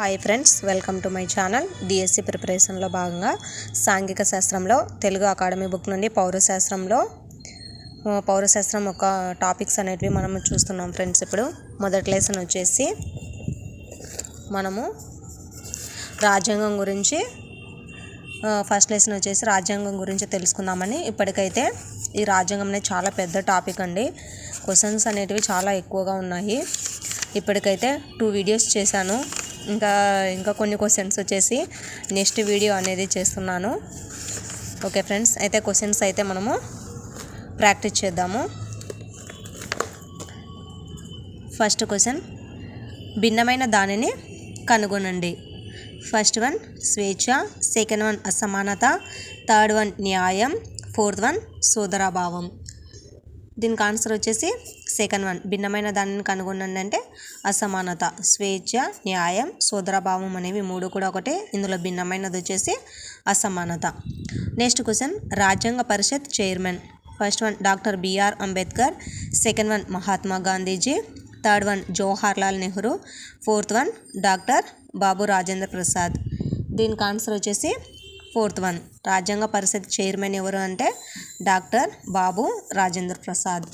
Hi friends welcome to my channel. DSC ప్రిపరేషన్లో భాగంగా సాంఘిక శాస్త్రంలో తెలుగు అకాడమీ బుక్ నుండి పౌరశాస్త్రంలో పౌరశాస్త్రం ఒక టాపిక్స్ అనేటివి మనం చూస్తున్నాం ఫ్రెండ్స్ ఇప్పుడు. మొదటి లెసన్ వచ్చేసి మనము రాజ్యాంగం గురించి ఫస్ట్ లెసన్ వచ్చేసి రాజ్యాంగం గురించి తెలుసుకుందామని. ఇప్పటికైతే ఈ రాజ్యాంగం అనేది చాలా పెద్ద టాపిక్ అండి. క్వశ్చన్స్ అనేటివి చాలా ఎక్కువగా ఉన్నాయి. ఇప్పటికైతే టూ వీడియోస్ చేశాను. ఇంకా ఇంకా కొన్ని క్వశ్చన్స్ వచ్చేసి నెక్స్ట్ వీడియో అనేది చేస్తున్నాను. ఓకే ఫ్రెండ్స్ అయితే క్వశ్చన్స్ అయితే మనము ప్రాక్టీస్ చేద్దాము. ఫస్ట్ క్వశ్చన్ భిన్నమైన దానిని కనుగొనండి. ఫస్ట్ వన్ స్వేచ్ఛ. సెకండ్ వన్ అసమానత. థర్డ్ వన్ న్యాయం. ఫోర్త్ వన్ సోదరాభావం. దీనికి ఆన్సర్ వచ్చేసి సెకండ్ వన్ భిన్నమైన దానిని కనుగొనండి అంటే అసమానత స్వేచ్ఛ న్యాయం సోదరభావం అనేవి మూడు కూడా ఒకటే. ఇందులో భిన్నమైనది వచ్చేసి అసమానత. నెక్స్ట్ క్వశ్చన్ రాజ్యాంగ పరిషత్ chairman first one doctor BR Ambedkar second one Mahatma Gandhiji third one Jawahar Lal Nehru fourth one doctor Babu Rajendra Prasad దీనికి ఆన్సర్ వచ్చేసి ఫోర్త్ వన్. రాజ్యాంగ పరిషత్ చైర్మన్ ఎవరు అంటే doctor Babu Rajendra Prasad.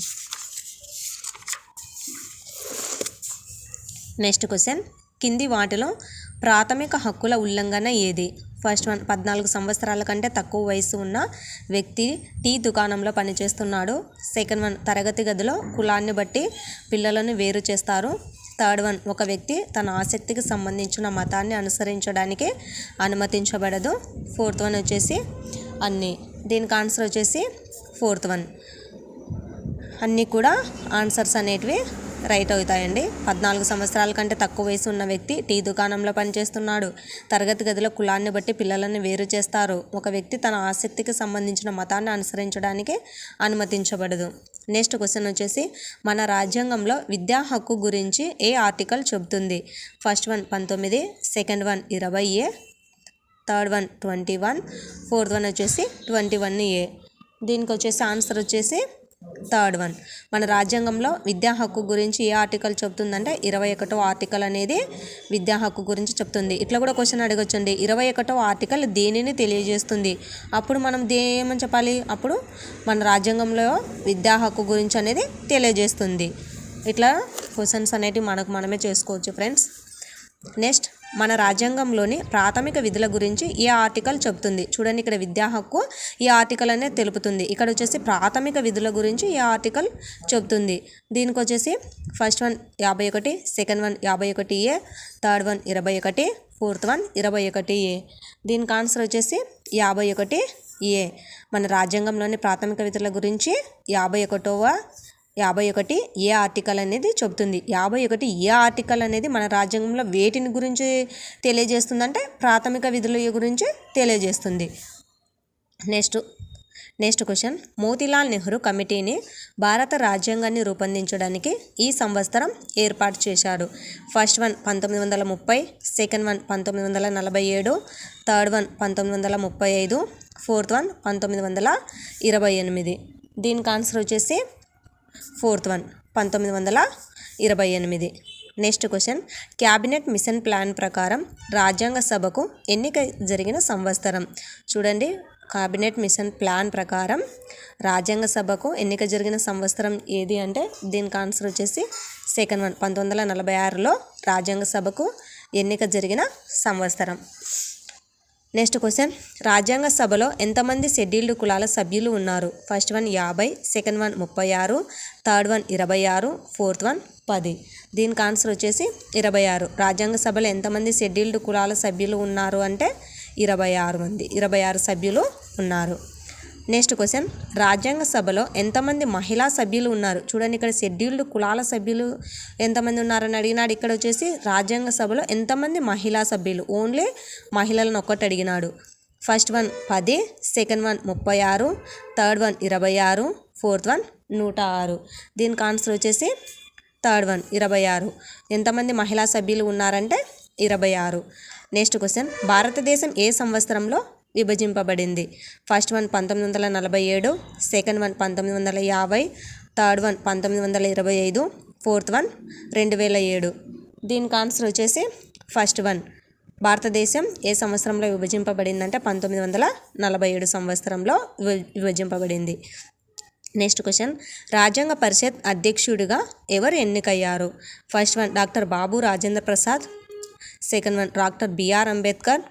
Next question. కింది వాటిలో ప్రాథమిక హక్కుల ఉల్లంఘన ఏది? ఫస్ట్ వన్ పద్నాలుగు సంవత్సరాల కంటే తక్కువ వయసు ఉన్న వ్యక్తి టీ దుకాణంలో పనిచేస్తున్నాడు. సెకండ్ వన్ తరగతి గదిలో కులాన్ని బట్టి పిల్లలను వేరు చేస్తారు. Third one. ఒక వ్యక్తి తన ఆసక్తికి సంబంధించిన మతాన్ని అనుసరించడానికి అనుమతించబడదు. ఫోర్త్ వన్ వచ్చేసి అన్నీ. దీనికి ఆన్సర్ వచ్చేసి ఫోర్త్ వన్. అన్నీ కూడా ఆన్సర్స్ అనేటివి రైట్ అవుతాయండి. పద్నాలుగు సంవత్సరాల కంటే తక్కువ వయసు ఉన్న వ్యక్తి టీ దుకాణంలో పనిచేస్తున్నాడు. తరగతి గదిలో కులాన్ని బట్టి పిల్లలను వేరు చేస్తారు. ఒక వ్యక్తి తన ఆసక్తికి సంబంధించిన మతాన్ని అనుసరించడానికి అనుమతించబడదు. నెక్స్ట్ క్వశ్చన్ వచ్చేసి మన రాజ్యాంగంలో విద్యా హక్కు గురించి ఏ ఆర్టికల్ చెబుతుంది? ఫస్ట్ వన్ పంతొమ్మిది సెకండ్ వన్ ఇరవై A third one twenty one fourth one వచ్చేసి ట్వంటీ వన్ ఏ. దీనికి వచ్చేసి ఆన్సర్ వచ్చేసి థర్డ్ వన్. మన రాజ్యాంగంలో విద్యా హక్కు గురించి ఏ ఆర్టికల్ చెప్తుందంటే ఇరవై ఒకటో ఆర్టికల్ అనేది విద్యా హక్కు గురించి చెప్తుంది. ఇట్లా కూడా క్వశ్చన్ అడగొచ్చండి. ఇరవై ఒకటో ఆర్టికల్ దేనిని తెలియజేస్తుంది? అప్పుడు మనం దేమని చెప్పాలి? అప్పుడు మన రాజ్యాంగంలో విద్యా హక్కు గురించి అనేది తెలియజేస్తుంది. ఇట్లా క్వశ్చన్స్ అనేటివి మనకు మనమే చేసుకోవచ్చు ఫ్రెండ్స్ నెక్స్ట్ మన రాజ్యాంగంలోని ప్రాథమిక విధుల గురించి ఈ ఆర్టికల్ చెప్తుంది చూడండి ఇక్కడ విద్యా హక్కు ఈ ఆర్టికల్ అనేది తెలుపుతుంది. ఇక్కడ వచ్చేసి ప్రాథమిక విధుల గురించి ఈ ఆర్టికల్ చెప్తుంది దీనికి వచ్చేసి ఫస్ట్ వన్ యాభై ఒకటి సెకండ్ వన్ యాభై ఒకటి ఏ థర్డ్ వన్ ఇరవై ఒకటి ఫోర్త్ వన్ ఇరవై ఒకటి ఏ. దీనికి ఆన్సర్ వచ్చేసి యాభై ఒకటి ఏ. మన రాజ్యాంగంలోని ప్రాథమిక విధుల గురించి యాభై ఒకటవ యాభై ఒకటి ఏ ఆర్టికల్ అనేది చెబుతుంది. యాభై ఒకటి ఏ ఆర్టికల్ అనేది మన రాజ్యాంగంలో వేటిని గురించి తెలియజేస్తుందంటే ప్రాథమిక విధుల గురించి తెలియజేస్తుంది. Next next question. Motilal Nehru కమిటీని భారత రాజ్యాంగాన్ని రూపొందించడానికి ఈ సంవత్సరం ఏర్పాటు చేశాడు ఫస్ట్ వన్ పంతొమ్మిది వందల ముప్పై సెకండ్ వన్ పంతొమ్మిది వందల నలభై ఏడు థర్డ్ వన్ పంతొమ్మిది వందల ముప్పై ఐదు ఫోర్త్ వన్ పంతొమ్మిది వందల ఇరవై ఎనిమిది. దీనికి ఆన్సర్ వచ్చేసి ఫోర్త్ వన్ పంతొమ్మిది వందల ఇరవై ఎనిమిది. Next question. Cabinet mission plan ప్రకారం రాజ్యాంగ సభకు ఎన్నిక జరిగిన సంవత్సరం. చూడండి. క్యాబినెట్ మిషన్ ప్లాన్ ప్రకారం రాజ్యాంగ సభకు ఎన్నిక జరిగిన సంవత్సరం ఏది అంటే దీనికి ఆన్సర్ వచ్చేసి సెకండ్ వన్ పంతొమ్మిది వందల నలభై ఆరులో రాజ్యాంగ సభకు ఎన్నిక జరిగిన సంవత్సరం. నెక్స్ట్ క్వశ్చన్ రాజ్యాంగ సభలో ఎంతమంది షెడ్యూల్డ్ కులాల సభ్యులు ఉన్నారు? ఫస్ట్ వన్ యాభై సెకండ్ వన్ ముప్పై ఆరు థర్డ్ వన్ ఇరవై ఆరు ఫోర్త్ వన్ పది. దీనికి ఆన్సర్ వచ్చేసి ఇరవై ఆరు. రాజ్యాంగ సభలో ఎంతమంది షెడ్యూల్డ్ కులాల సభ్యులు ఉన్నారు అంటే ఇరవై ఆరు మంది ఇరవై ఆరు సభ్యులు ఉన్నారు. Next question. రాజ్యాంగ సభలో ఎంతమంది మహిళా సభ్యులు ఉన్నారు? చూడండి ఇక్కడ షెడ్యూల్డ్ కులాల సభ్యులు ఎంతమంది ఉన్నారని అడిగినాడు. ఇక్కడ వచ్చేసి రాజ్యాంగ సభలో ఎంతమంది మహిళా సభ్యులు? ఓన్లీ మహిళలను ఒక్కటి అడిగినాడు. ఫస్ట్ వన్ పది సెకండ్ వన్ ముప్పై ఆరు థర్డ్ వన్ ఇరవై ఆరు ఫోర్త్ వన్ నూట ఆరు. దీనికి ఆన్సర్ వచ్చేసి థర్డ్ వన్ ఇరవై ఆరు. ఎంతమంది మహిళా సభ్యులు ఉన్నారంటే ఇరవై ఆరు. Next question. భారతదేశం ఏ సంవత్సరంలో విభజింపబడింది. ఫస్ట్ వన్ పంతొమ్మిది వందల నలభై ఏడు సెకండ్ వన్ పంతొమ్మిది వందల యాభై థర్డ్ వన్ పంతొమ్మిది వందల ఇరవై ఐదు ఫోర్త్ వన్ రెండు వేల ఏడు. దీనికి ఆన్సర్ వచ్చేసి ఫస్ట్ వన్. భారతదేశం ఏ సంవత్సరంలో విభజింపబడిందంటే పంతొమ్మిది వందల నలభై ఏడు సంవత్సరంలో విభజింపబడింది. Next question. రాజ్యాంగ పరిషత్ అధ్యక్షుడిగా ఎవరు ఎన్నికయ్యారు? First one doctor Babu Rajendra Prasad second one doctor B R Ambedkar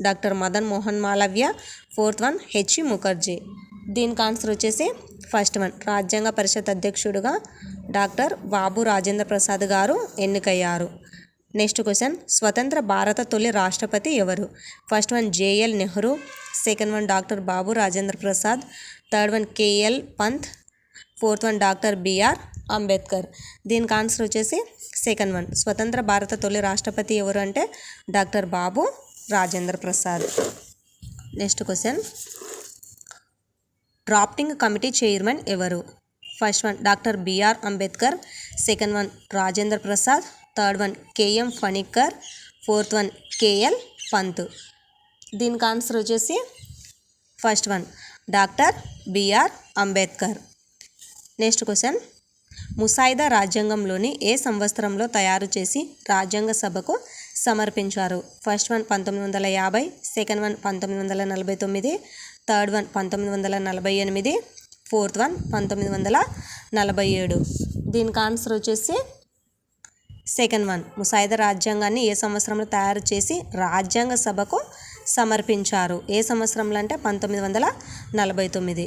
doctor Madan Mohan Malaviya fourth one H Mukherjee. దీనికి ఆన్సర్ వచ్చేసి ఫస్ట్ వన్. రాజ్యాంగ పరిషత్ అధ్యక్షుడుగా డాక్టర్ బాబు రాజేంద్ర ప్రసాద్ గారు ఎన్నికయ్యారు. Next question. స్వతంత్ర భారత తొలి రాష్ట్రపతి ఎవరు? First one JL Nehru second one doctor Babu Rajendra Prasad third one KL Pant fourth one doctor BR Ambedkar. దీనికి ఆన్సర్ వచ్చేసి సెకండ్ వన్. స్వతంత్ర భారత తొలి రాష్ట్రపతి ఎవరు అంటే doctor Babu Rajendra Prasad. Next question drafting committee chairman ఎవరు? First one doctor BR Ambedkar second one Rajendra Prasad third one KM Panikkar fourth one KL Pant దీనికి ఆన్సర్ వచ్చేసి first one doctor BR Ambedkar next question ముసాయిదా రాజ్యాంగంలోని ఏ సంవత్సరంలో తయారు చేసి రాజ్యాంగ సభకు సమర్పించారు. ఫస్ట్ వన్ పంతొమ్మిది వందల యాభై సెకండ్ వన్ పంతొమ్మిది వందల నలభై తొమ్మిది థర్డ్ వన్ పంతొమ్మిది వందల నలభై ఎనిమిది ఫోర్త్ వన్ పంతొమ్మిది వందల నలభై ఏడు. దీనికి ఆన్సర్ వచ్చేసి సెకండ్ వన్. ముసాయిదా రాజ్యాంగాన్ని ఏ సంవత్సరంలో తయారు చేసి రాజ్యాంగ సభకు సమర్పించారు? ఏ సంవత్సరంలో అంటే పంతొమ్మిది వందల నలభై తొమ్మిది.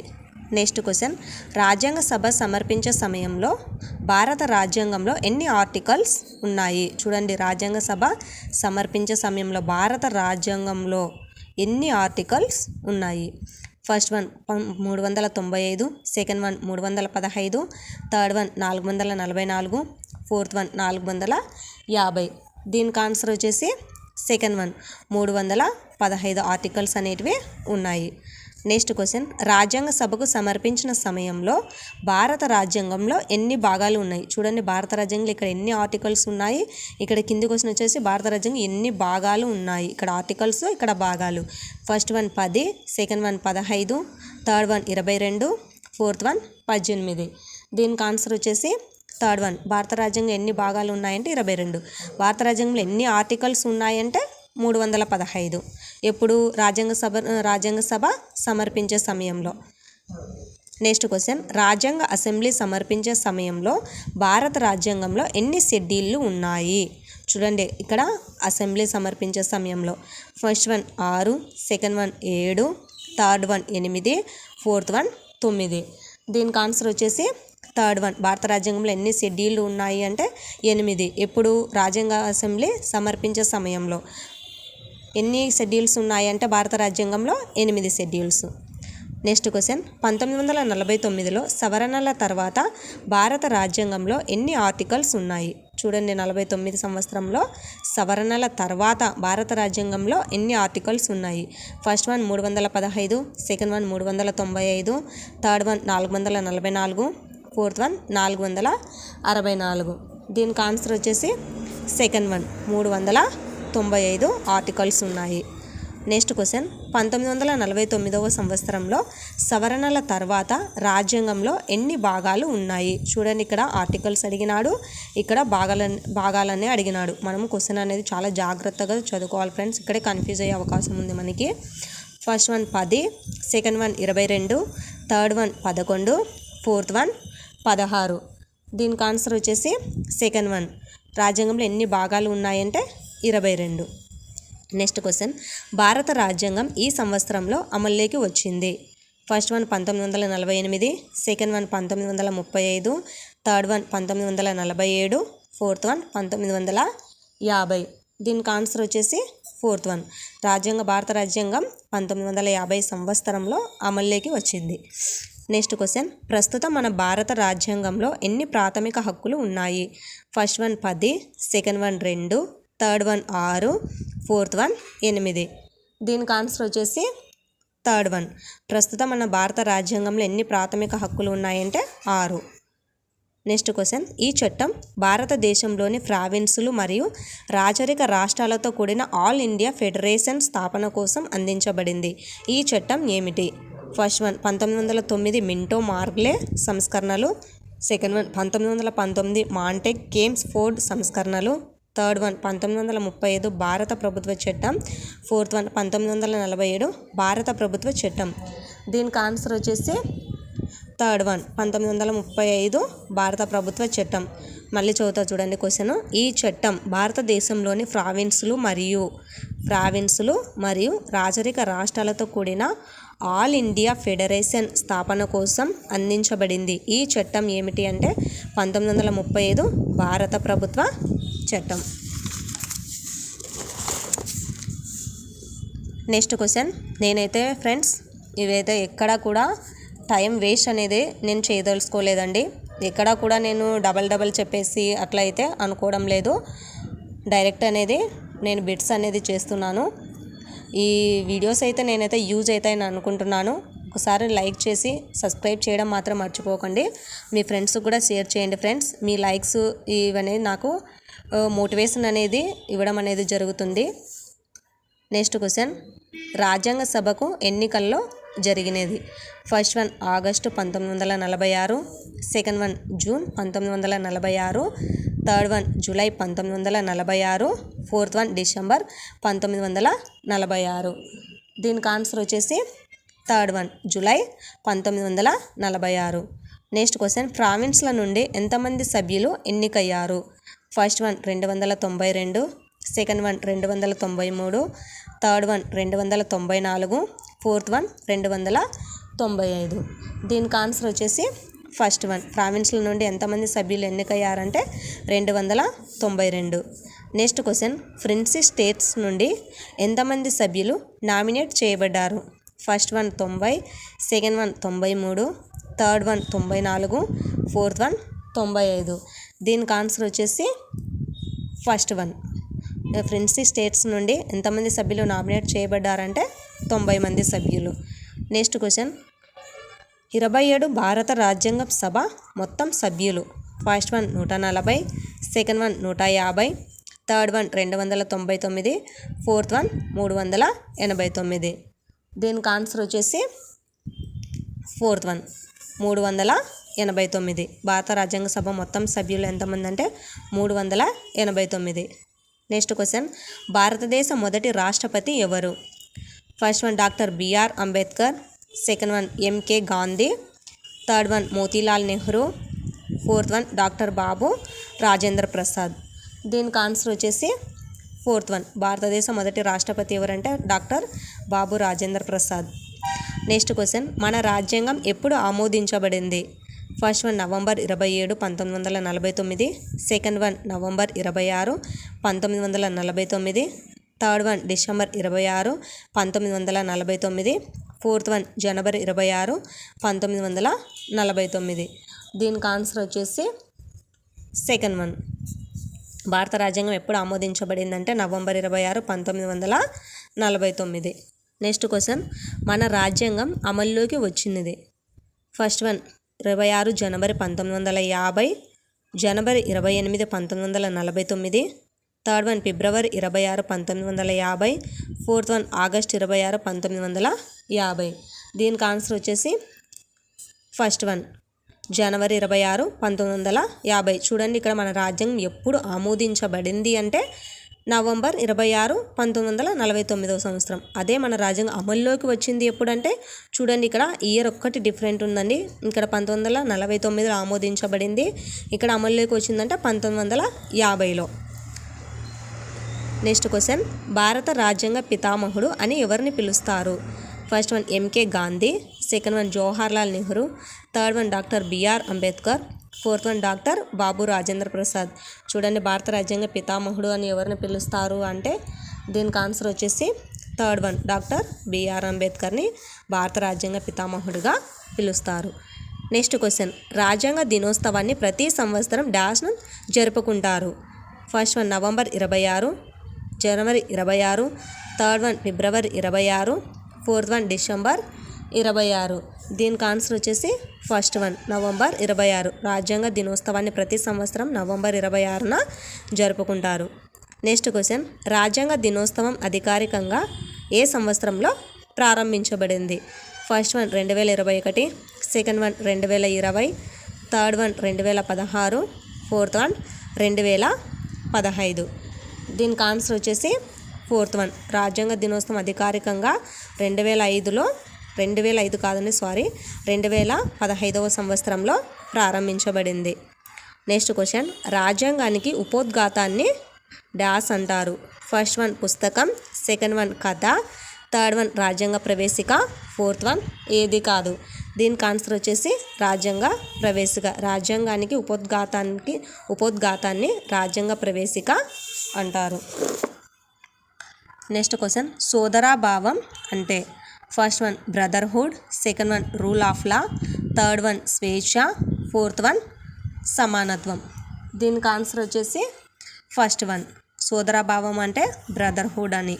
Next question. రాజ్యాంగ సభ సమర్పించే సమయంలో భారత రాజ్యాంగంలో ఎన్ని ఆర్టికల్స్ ఉన్నాయి? చూడండి రాజ్యాంగ సభ సమర్పించే సమయంలో భారత రాజ్యాంగంలో ఎన్ని ఆర్టికల్స్ ఉన్నాయి? ఫస్ట్ వన్ మూడు వందల తొంభై ఐదు సెకండ్ వన్ మూడు వందల పదహైదు థర్డ్ వన్ నాలుగు వందల నలభై నాలుగు ఫోర్త్ వన్ నాలుగు వందల యాభై దీనికి ఆన్సర్ వచ్చేసి సెకండ్ వన్ మూడు వందల పదహైదు ఆర్టికల్స్ అనేటివి ఉన్నాయి. నెక్స్ట్ క్వశ్చన్ రాజ్యాంగ సభకు సమర్పించిన సమయంలో భారత రాజ్యాంగంలో ఎన్ని భాగాలు ఉన్నాయి? చూడండి భారత రాజ్యాంగంలో ఇక్కడ ఎన్ని ఆర్టికల్స్ ఉన్నాయి? ఇక్కడ కింది క్వశ్చన్ వచ్చేసి భారత రాజ్యాంగం ఎన్ని భాగాలు ఉన్నాయి? ఇక్కడ ఆర్టికల్స్ ఇక్కడ భాగాలు. ఫస్ట్ వన్ పది సెకండ్ వన్ పదహైదు థర్డ్ వన్ ఇరవై రెండు ఫోర్త్ వన్ పద్దెనిమిది. దీనికి ఆన్సర్ వచ్చేసి థర్డ్ వన్ భారత రాజ్యాంగం ఎన్ని భాగాలు ఉన్నాయంటే ఇరవై రెండు. భారత రాజ్యాంగంలో ఎన్ని ఆర్టికల్స్ ఉన్నాయంటే మూడు వందల పదహైదు. ఎప్పుడు? రాజ్యాంగ సభ రాజ్యాంగ సభ సమర్పించే సమయంలో. Next question. రాజ్యాంగ అసెంబ్లీ సమర్పించే సమయంలో భారత రాజ్యాంగంలో ఎన్ని షెడ్యూళ్ళు ఉన్నాయి? చూడండి ఇక్కడ అసెంబ్లీ సమర్పించే సమయంలో. ఫస్ట్ వన్ ఆరు సెకండ్ వన్ ఏడు థర్డ్ వన్ ఎనిమిది ఫోర్త్ వన్ తొమ్మిది. దీనికి ఆన్సర్ వచ్చేసి థర్డ్ వన్. భారత రాజ్యాంగంలో ఎన్ని షెడ్యూళ్ళు ఉన్నాయి అంటే ఎనిమిది. ఎప్పుడు? రాజ్యాంగ అసెంబ్లీ సమర్పించే సమయంలో. ఎన్ని షెడ్యూల్స్ ఉన్నాయంటే భారత రాజ్యాంగంలో ఎనిమిది షెడ్యూల్స్. Next question. పంతొమ్మిది వందల నలభై తొమ్మిదిలో సవరణల తర్వాత భారత రాజ్యాంగంలో ఎన్ని ఆర్టికల్స్ ఉన్నాయి? చూడండి నలభై తొమ్మిది సంవత్సరంలో సవరణల తర్వాత భారత రాజ్యాంగంలో ఎన్ని ఆర్టికల్స్ ఉన్నాయి? ఫస్ట్ వన్ మూడు వందల పదహైదు సెకండ్ వన్ మూడు వందల తొంభై ఐదు థర్డ్ వన్ నాలుగు వందల నలభై నాలుగు ఫోర్త్ వన్ నాలుగు వందల అరవై నాలుగు. దీనికి ఆన్సర్ వచ్చేసి సెకండ్ వన్ మూడు వందల తొంభై ఐదు ఆర్టికల్స్ ఉన్నాయి. Next question. పంతొమ్మిది వందల నలభై తొమ్మిదవ సంవత్సరంలో సవరణల తర్వాత రాజ్యాంగంలో ఎన్ని భాగాలు ఉన్నాయి? చూడండి ఇక్కడ ఆర్టికల్స్ అడిగినాడు. ఇక్కడ భాగాల భాగాలనే అడిగినాడు. మనం క్వశ్చన్ అనేది చాలా జాగ్రత్తగా చదువుకోవాలి ఫ్రెండ్స్. ఇక్కడే కన్ఫ్యూజ్ అయ్యే అవకాశం ఉంది మనకి. ఫస్ట్ వన్ పది సెకండ్ వన్ ఇరవై రెండు థర్డ్ వన్ పదకొండు ఫోర్త్ వన్ పదహారు. దీనికి ఆన్సర్ వచ్చేసి సెకండ్ వన్. రాజ్యాంగంలో ఎన్ని భాగాలు ఉన్నాయంటే ఇరవై రెండు. Next question. భారత రాజ్యాంగం ఈ సంవత్సరంలో అమల్లోకి వచ్చింది. ఫస్ట్ వన్ పంతొమ్మిది వందల నలభై ఎనిమిది సెకండ్ వన్ పంతొమ్మిది వందల ముప్పై ఐదు థర్డ్ వన్ పంతొమ్మిది వందల నలభై ఏడు ఫోర్త్ వన్ పంతొమ్మిది వందల యాభై. దీనికి ఆన్సర్ వచ్చేసి ఫోర్త్ వన్. రాజ్యాంగ భారత రాజ్యాంగం పంతొమ్మిది వందల యాభై సంవత్సరంలో అమల్లోకి వచ్చింది. Next question. ప్రస్తుతం మన భారత రాజ్యాంగంలో ఎన్ని ప్రాథమిక హక్కులు ఉన్నాయి? ఫస్ట్ వన్ పది సెకండ్ వన్ రెండు థర్డ్ వన్ ఆరు ఫోర్త్ వన్ ఎనిమిది. దీనికి ఆన్సర్ వచ్చేసి థర్డ్ వన్. ప్రస్తుతం మన భారత రాజ్యాంగంలో ఎన్ని ప్రాథమిక హక్కులు ఉన్నాయంటే ఆరు. Next question. ఈ చట్టం భారతదేశంలోని ప్రావిన్సులు మరియు రాచరిక రాష్ట్రాలతో కూడిన ఆల్ ఇండియా ఫెడరేషన్ స్థాపన కోసం అందించబడింది. ఈ చట్టం ఏమిటి? ఫస్ట్ వన్ పంతొమ్మిది వందల తొమ్మిది మింటో మార్గ్లే సంస్కరణలు. సెకండ్ వన్ పంతొమ్మిది వందల పంతొమ్మిది మాంటెక్ కేమ్స్ ఫోర్డ్ సంస్కరణలు. థర్డ్ వన్ పంతొమ్మిది వందల ముప్పై ఐదు భారత ప్రభుత్వ చట్టం ఫోర్త్ వన్ పంతొమ్మిది వందల నలభై ఏడు భారత ప్రభుత్వ చట్టం. దీనికి ఆన్సర్ వచ్చేసి థర్డ్ వన్ పంతొమ్మిది వందల ముప్పై ఐదు భారత ప్రభుత్వ చట్టం. మళ్ళీ చదువుతా చూడండి క్వశ్చన్. ఈ చట్టం భారతదేశంలోని ప్రావిన్సులు మరియు ప్రావిన్సులు మరియు రాజరిక రాష్ట్రాలతో కూడిన ఆల్ ఇండియా ఫెడరేషన్ స్థాపన కోసం అందించబడింది. ఈ చట్టం ఏమిటి అంటే పంతొమ్మిది వందల ముప్పై ఐదు భారత ప్రభుత్వ చట్టం. నెక్స్ట్ క్వశ్చన్ నేనైతే ఫ్రెండ్స్ ఇవైతే ఎక్కడా కూడా టైం వేస్ట్ అనేది నేను చేయదలుచుకోలేదండి. ఎక్కడా కూడా నేను డబల్ డబల్ చెప్పేసి అట్లా అయితే అనుకోవడం లేదు. డైరెక్ట్ అనేది నేను బిట్స్ అనేది చేస్తున్నాను. ఈ వీడియోస్ అయితే నేనైతే యూజ్ అవుతాయని అనుకుంటున్నాను. ఒకసారి లైక్ చేసి సబ్స్క్రైబ్ చేయడం మాత్రం మర్చిపోకండి. మీ ఫ్రెండ్స్కి కూడా షేర్ చేయండి ఫ్రెండ్స్ మీ లైక్స్ ఇవన్నీ నాకు మోటివేషన్ అనేది ఇవ్వడం అనేది జరుగుతుంది. నెక్స్ట్ క్వశ్చన్ రాజ్యాంగ సభకు ఎన్నికల్లో జరిగినది. ఫస్ట్ వన్ ఆగస్టు పంతొమ్మిది వందల నలభై ఆరు. సెకండ్ వన్ జూన్ పంతొమ్మిది వందల నలభై ఆరు. థర్డ్ వన్ జూలై పంతొమ్మిది వందల నలభై ఆరు. ఫోర్త్ వన్ డిసెంబర్ పంతొమ్మిది వందల నలభై ఆరు. దీనికి ఆన్సర్ వచ్చేసి థర్డ్ వన్ జూలై పంతొమ్మిది వందల నలభై ఆరు. నెక్స్ట్ క్వశ్చన్ ప్రావిన్స్ల నుండి ఎంతమంది సభ్యులు ఎన్నికయ్యారు? ఫస్ట్ వన్ రెండు వందల తొంభై రెండు సెకండ్ వన్ రెండు వందల తొంభై మూడు థర్డ్ వన్ రెండు వందల తొంభై నాలుగు ఫోర్త్ వన్ రెండు వందల తొంభై ఐదు. దీనికి ఆన్సర్ వచ్చేసి ఫస్ట్ వన్. ప్రావిన్స్ల నుండి ఎంతమంది సభ్యులు ఎన్నికయ్యారంటే రెండు వందల తొంభై రెండు. Next question. ఫ్రెండ్సీ స్టేట్స్ నుండి ఎంతమంది సభ్యులు నామినేట్ చేయబడ్డారు? ఫస్ట్ వన్ తొంభై సెకండ్ వన్ తొంభై మూడు థర్డ్ వన్ తొంభై నాలుగు ఫోర్త్ వన్ తొంభై ఐదు దీనికి ఆన్సర్ వచ్చేసి ఫస్ట్ వన్. ఫ్రెండ్స్ స్టేట్స్ నుండి ఎంతమంది సభ్యులు నామినేట్ చేయబడ్డారంటే తొంభై మంది సభ్యులు. Next question. ఇరవై ఏడు భారత రాజ్యాంగ సభ మొత్తం సభ్యులు. ఫస్ట్ వన్ నూట నలభై సెకండ్ వన్ నూట యాభై థర్డ్ వన్ రెండు వందల తొంభై తొమ్మిది ఫోర్త్ వన్ మూడు వందల ఎనభై తొమ్మిది. దీనికి ఆన్సర్ వచ్చేసి ఫోర్త్ వన్ మూడు వందల ఎనభై తొమ్మిది. భారత రాజ్యాంగ సభ మొత్తం సభ్యులు ఎంతమంది అంటే మూడు వందల ఎనభై తొమ్మిది. నెక్స్ట్ క్వశ్చన్ భారతదేశ మొదటి రాష్ట్రపతి ఎవరు? First one doctor BR Ambedkar second one MK Gandhi third one Motilal Nehru fourth one doctor Babu Rajendra Prasad దీనికి ఆన్సర్ వచ్చేసి ఫోర్త్ వన్ భారతదేశ మొదటి రాష్ట్రపతి ఎవరంటే doctor Babu Rajendra Prasad next question మన రాజ్యాంగం ఎప్పుడు ఆమోదించబడింది? ఫస్ట్ వన్ నవంబర్ ఇరవై ఏడు పంతొమ్మిది వందల నలభై తొమ్మిది సెకండ్ వన్ నవంబర్ ఇరవై ఆరు పంతొమ్మిది వందల నలభై తొమ్మిది థర్డ్ వన్ డిసెంబర్ ఇరవై ఆరు పంతొమ్మిది వందల నలభై తొమ్మిది ఫోర్త్ వన్ జనవరి ఇరవై ఆరు పంతొమ్మిది వందల నలభై తొమ్మిది. దీనికి ఆన్సర్ వచ్చేసి సెకండ్ వన్. భారత రాజ్యాంగం ఎప్పుడు ఆమోదించబడిందంటే నవంబర్ ఇరవై ఆరు పంతొమ్మిది వందల నలభై తొమ్మిది. Next question. మన రాజ్యాంగం అమల్లోకి వచ్చినది ఫస్ట్ వన్ ఇరవై ఆరు జనవరి పంతొమ్మిది వందల యాభై జనవరి ఇరవై ఎనిమిది పంతొమ్మిది వందల నలభై తొమ్మిది థర్డ్ వన్ ఫిబ్రవరి ఇరవై ఆరు పంతొమ్మిది వందల యాభై ఫోర్త్ వన్ ఆగస్ట్ ఇరవై ఆరు పంతొమ్మిది వందల యాభై. దీనికి ఆన్సర్ వచ్చేసి ఫస్ట్ వన్ జనవరి ఇరవై ఆరు పంతొమ్మిది వందల యాభై. చూడండి ఇక్కడ మన రాజ్యాంగం ఎప్పుడు ఆమోదించబడింది అంటే నవంబర్ ఇరవై ఆరు పంతొమ్మిది వందల నలభై తొమ్మిదవ సంవత్సరం. అదే మన రాజ్యాంగం అమల్లోకి వచ్చింది ఎప్పుడంటే చూడండి ఇక్కడ ఇయర్ ఒక్కటి డిఫరెంట్ ఉందండి. ఇక్కడ పంతొమ్మిది వందల నలభై తొమ్మిదిలో ఆమోదించబడింది. ఇక్కడ అమల్లోకి వచ్చిందంటే పంతొమ్మిది వందల యాభైలో. Next question. భారత రాజ్యాంగ పితామహుడు అని ఎవరిని పిలుస్తారు? First one MK Gandhi second one Jawaharlal Nehru third one doctor BR Ambedkar fourth one doctor Babu Rajendra Prasad. చూడండి భారత రాజ్యాంగ పితామహుడు అని ఎవరిని పిలుస్తారు అంటే దీనికి ఆన్సర్ వచ్చేసి third one doctor B R అంబేద్కర్ని భారత రాజ్యాంగ పితామహుడుగా పిలుస్తారు. Next question. రాజ్యాంగ దినోత్సవాన్ని ప్రతి సంవత్సరం డాష్ను జరుపుకుంటారు. ఫస్ట్ వన్ నవంబర్ ఇరవై ఆరు జనవరి ఇరవై ఆరు థర్డ్ వన్ ఫిబ్రవరి ఇరవై ఆరు ఫోర్త్ వన్ డిసెంబర్ ఇరవై ఆరు దీనికి ఆన్సర్ వచ్చేసి ఫస్ట్ వన్ నవంబర్ ఇరవై ఆరు రాజ్యాంగ దినోత్సవాన్ని ప్రతి సంవత్సరం నవంబర్ ఇరవై ఆరున జరుపుకుంటారు. నెక్స్ట్ క్వశ్చన్ రాజ్యాంగ దినోత్సవం అధికారికంగా ఏ సంవత్సరంలో ప్రారంభించబడింది? ఫస్ట్ వన్ రెండు వేల ఇరవై ఒకటి సెకండ్ వన్ రెండు వేల ఇరవై థర్డ్ వన్ రెండు వేల పదహారు ఫోర్త్ వన్ రెండు వేల పదహైదు. దీనికి ఆన్సర్ వచ్చేసి ఫోర్త్ వన్ రాజ్యాంగ దినోత్సవం అధికారికంగా రెండు వేల ఐదులో రెండు వేల ఐదు కాదండి సారీ రెండు వేల పదహైదవ సంవత్సరంలో ప్రారంభించబడింది. నెక్స్ట్ క్వశ్చన్ రాజ్యాంగానికి ఉపోద్ఘాతాన్ని డాస్ అంటారు. ఫస్ట్ వన్ పుస్తకం. సెకండ్ వన్ కథ. థర్డ్ వన్ రాజ్యాంగ ప్రవేశిక. ఫోర్త్ వన్ ఏది కాదు. దీనికి ఆన్సర్ వచ్చేసి రాజ్యాంగ ప్రవేశిక. రాజ్యాంగానికి ఉపోద్ఘాతానికి ఉపోద్ఘాతాన్ని రాజ్యాంగ ప్రవేశిక అంటారు. నెక్స్ట్ క్వశ్చన్ సోదరాభావం అంటే first one brotherhood second one rule of law third one స్వేచ్ఛ ఫోర్త్ వన్ సమానత్వం. దీనికి ఆన్సర్ వచ్చేసి ఫస్ట్ వన్ సోదరాభావం అంటే బ్రదర్హుడ్ అని.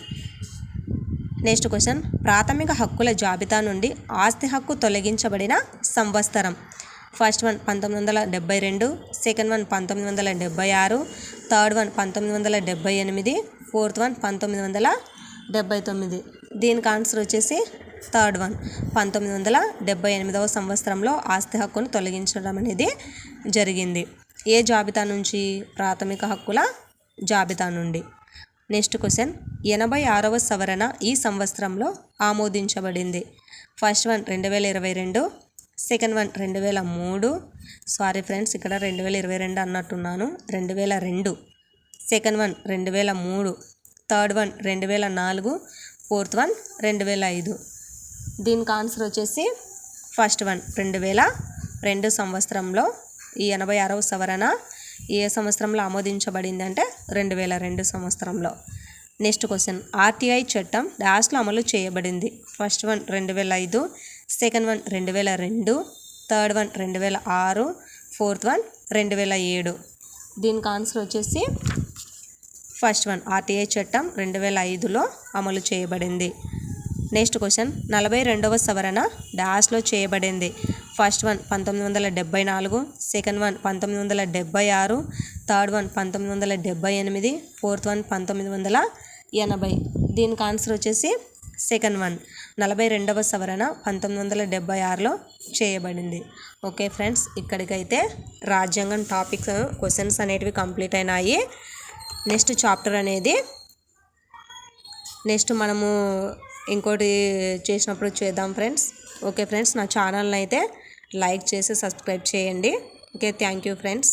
Next question. ప్రాథమిక హక్కుల జాబితా నుండి ఆస్తి హక్కు తొలగించబడిన సంవత్సరం. ఫస్ట్ వన్ పంతొమ్మిది వందల డెబ్బై రెండు సెకండ్ వన్ పంతొమ్మిది వందల డెబ్బై ఆరు థర్డ్ వన్ పంతొమ్మిది వందల డెబ్బై ఎనిమిది ఫోర్త్ వన్ పంతొమ్మిది వందల డెబ్బై తొమ్మిది. దీనికి ఆన్సర్ వచ్చేసి థర్డ్ వన్. పంతొమ్మిది వందల డెబ్బై ఎనిమిదవ సంవత్సరంలో ఆస్తి హక్కును తొలగించడం అనేది జరిగింది. ఏ జాబితా నుంచి? ప్రాథమిక హక్కుల జాబితా నుండి. Next question. ఎనభై ఆరవ సవరణ ఈ సంవత్సరంలో ఆమోదించబడింది. ఫస్ట్ వన్ రెండు వేల ఇరవై రెండు సెకండ్ వన్ రెండు వేల మూడు. సారీ ఫ్రెండ్స్ ఇక్కడ రెండు వేల ఇరవై రెండు అన్నట్టున్నాను. రెండు వేల రెండు సెకండ్ వన్ రెండు వేల మూడు థర్డ్ వన్ రెండు వేల నాలుగు ఫోర్త్ వన్ రెండు వేల ఐదు. దీనికి ఆన్సర్ వచ్చేసి ఫస్ట్ వన్ రెండు వేల రెండు సంవత్సరంలో ఈ ఎనభై ఆరవ సవరణ ఏ సంవత్సరంలో ఆమోదించబడింది అంటే రెండు వేల రెండు సంవత్సరంలో. Next question. ఆర్టీఐ చట్టం డాష్లో అమలు చేయబడింది. ఫస్ట్ వన్ రెండు వేల ఐదు సెకండ్ వన్ రెండు వేల రెండు థర్డ్ వన్ రెండు వేల ఆరు ఫోర్త్ వన్ రెండు వేల ఏడు. దీనికి ఆన్సర్ వచ్చేసి ఫస్ట్ వన్ ఆర్టీఐ చట్టం రెండు వేల ఐదులో అమలు చేయబడింది. నెక్స్ట్ క్వశ్చన్ నలభై రెండవ సవరణ డాష్లో చేయబడింది. ఫస్ట్ వన్ పంతొమ్మిది వందల డెబ్బై నాలుగు సెకండ్ వన్ పంతొమ్మిది వందల డెబ్బై ఆరు థర్డ్ వన్ పంతొమ్మిది వందల డెబ్బై ఎనిమిది ఫోర్త్ వన్ పంతొమ్మిది వందల ఎనభై దీనికి ఆన్సర్ వచ్చేసి సెకండ్ వన్. నలభై రెండవ సవరణ పంతొమ్మిది వందల డెబ్బై ఆరులో చేయబడింది. ఓకే ఫ్రెండ్స్ ఇక్కడికైతే రాజ్యాంగం టాపిక్స్ క్వశ్చన్స్ అనేటివి కంప్లీట్ అయినాయి. నెక్స్ట్ చాప్టర్ అనేది నెక్స్ట్ మనము ఇంకోటి చేసినప్పుడు చేద్దాం ఫ్రెండ్స్. ఓకే ఫ్రెండ్స్ నా ఛానల్ని అయితే లైక్ చేసి సబ్స్క్రైబ్ చేయండి. Okay thank you friends.